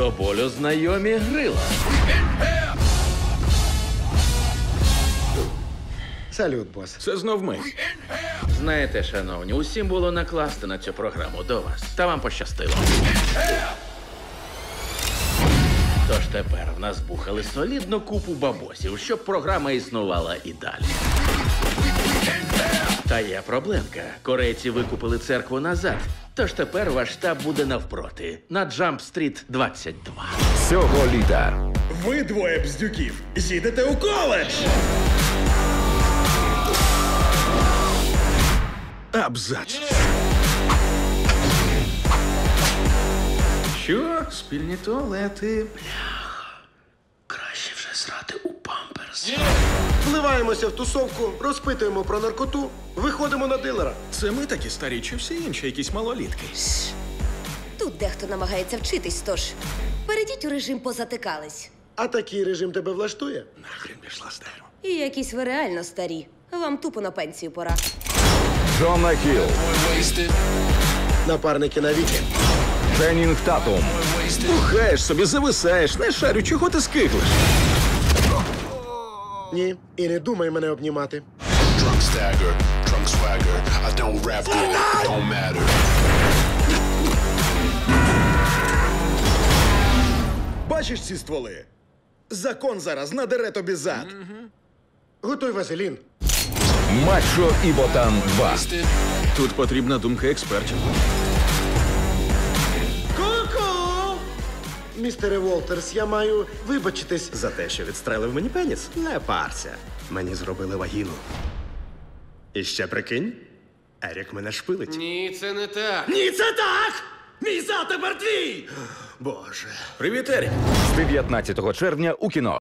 До болю знайомі грила. Салют, бос. Це знов ми. Знаєте, шановні, усім було накласти на цю програму до вас. Та вам пощастило. Тож тепер в нас бухали солідну купу бабосів, щоб програма існувала і далі. Та є проблемка. Корейці викупили церкву назад. Тож тепер ваш штаб буде навпроти на Джамп Стріт 22. Цього літа Ви двоє бздюків їдете у коледж! Абзац. Що? Спільні туалети. Краще вже срати у. Вливаємося в тусовку, розпитуємо про наркоту, виходимо на дилера. Це ми такі старі, чи всі інші якісь малолітки? Тут дехто намагається вчитись, тож перейдіть у режим позатикались. А такий режим тебе влаштує? Нахрен пішла стару. І якісь ви реально старі. Вам тупо на пенсію пора. Джона Хіл, Напарники на віки. Ченнінг Татум, Бухаєш собі, зависаєш, не шарю, чого ти скиглиш? Ні, і не думай мене обнімати. Drunk stagger, drunk swagger. I don't rap good, don't matter. Бачиш ці стволи? Закон зараз надере тобі зад. Готуй вазелін. Мачо і Ботан 2. Тут потрібна думка експертів. Містере Волтерс, я маю вибачитись. За те, що відстрелив мені пеніс? Не парся. Мені зробили вагіну. І ще прикинь, Ерік мене шпилить. Ні, це не так. Ні, це так! Мій зад тепер твій! Боже. Привіт, Ерік. З 19 червня у кіно.